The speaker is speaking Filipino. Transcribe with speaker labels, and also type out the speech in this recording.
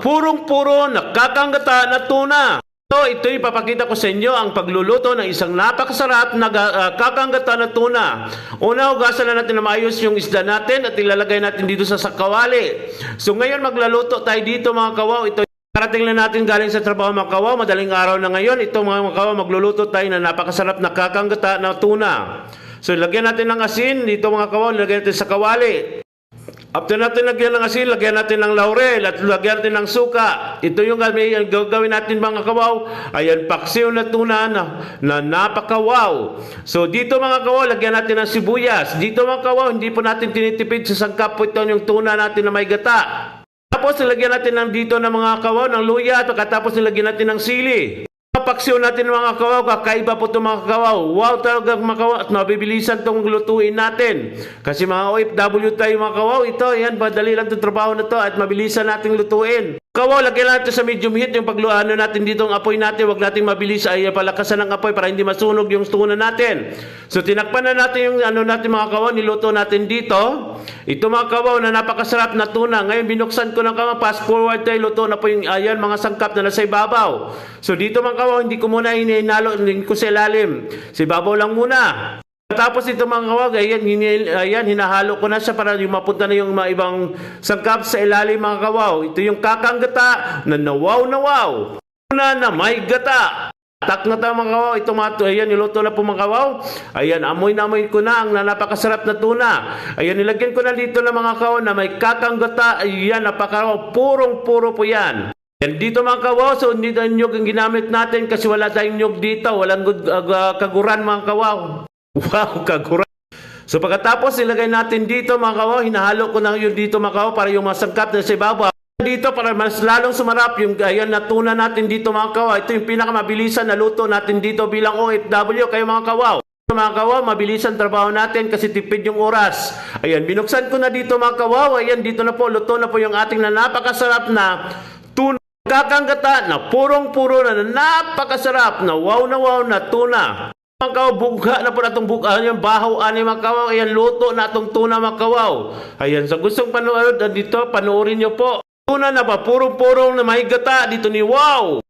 Speaker 1: Purong-puro nakakanggata na tuna. So, ito ipapakita ko sa inyo ang pagluluto ng isang napakasarap na ga- ah, kakanggata na tuna. Una, hugasan na natin na maayos yung isda natin at ilalagay natin dito sa sakawali. So, ngayon magluluto tayo dito mga kawaw. Ito Karating na natin galing sa trabaho mga kawaw, madaling araw na ngayon. Ito mga kawaw, magluluto tayo na napakasarap na kakanggata na tuna. So, lagyan natin ng asin. Dito mga kawaw, lagyan natin sa kawali. After natin lagyan ng asin, lagyan natin ng laurel at lagyan natin ng suka. Ito yung gawin yung gagawin natin mga kawaw. Ayan, paksiw na tuna na, na napakawaw. So dito mga kawaw, lagyan natin ng sibuyas. Dito mga kawaw, hindi po natin tinitipid sa sangkap po ito yung tuna natin na may gata. Tapos nilagyan natin ng dito ng mga kawaw ng luya at pagkatapos nilagyan natin ng sili. Paksiw natin mga kawaw, kakaiba po itong mga kawaw. Wow talaga mga kawaw at mabibilisan itong lutuin natin. Kasi mga OFW tayo mga kawaw, ito, yan, madali lang itong trabaho na to at mabilisan nating lutuin. Kawaw, lagyan natin sa medium heat yung pagluano natin dito ang apoy natin. Huwag nating mabilis ay palakasan ng apoy para hindi masunog yung tuna natin. So tinakpan na natin yung ano natin mga kawaw, niluto natin dito. Ito mga kawaw na napakasarap na tuna. Ngayon binuksan ko ng kawaw, fast forward tayo, luto na po yung ayan, mga sangkap na nasa ibabaw. So dito mga kawaw, hindi ko muna hininalo, hindi ko sa ilalim. Sa ibabaw lang muna. Tapos ito mga kawag, ayan, ayan, hinahalo ko na siya para yung mapunta na yung mga ibang sangkap sa ilalim mga kawaw. Ito yung kakanggata na nawaw na wow. Una na may gata. Tak na tayo mga kawaw. Mga, ayan, niluto na po mga kawaw. Ayan, amoy na amoy ko na ang napakasarap na tuna. Ayan, nilagyan ko na dito ng mga kawaw na may kakanggata. Ayan, napakaraw. Purong-puro po yan. Yan dito mga kawaw, so hindi na nyug ang ginamit natin kasi wala tayong nyug dito. Walang uh, kaguran mga kawaw. Wow, kaguran. So pagkatapos ilagay natin dito mga kawaw, hinahalo ko na yun dito mga kawaw para yung masangkap na sa ibabaw. Dito para mas lalong sumarap yung ayan na tuna natin dito mga kawaw. Ito yung pinakamabilisan na luto natin dito bilang OFW kayo mga kawaw. Mga kawaw, mabilisan trabaho natin kasi tipid yung oras. Ayan, binuksan ko na dito mga kawaw. Ayan, dito na po, luto na po yung ating na napakasarap na tuna. Kakanggata na purong-puro na napakasarap na wow na wow na tuna. Mga kawaw, bugha na po na itong bugha. Ayan, bahaw, ani mga kawaw. Ayan, luto na itong tuna mga kawaw. Ayan, sa gustong panood dito, panoorin nyo po. Tuna na pa, purong-purong na may gata dito ni Wow.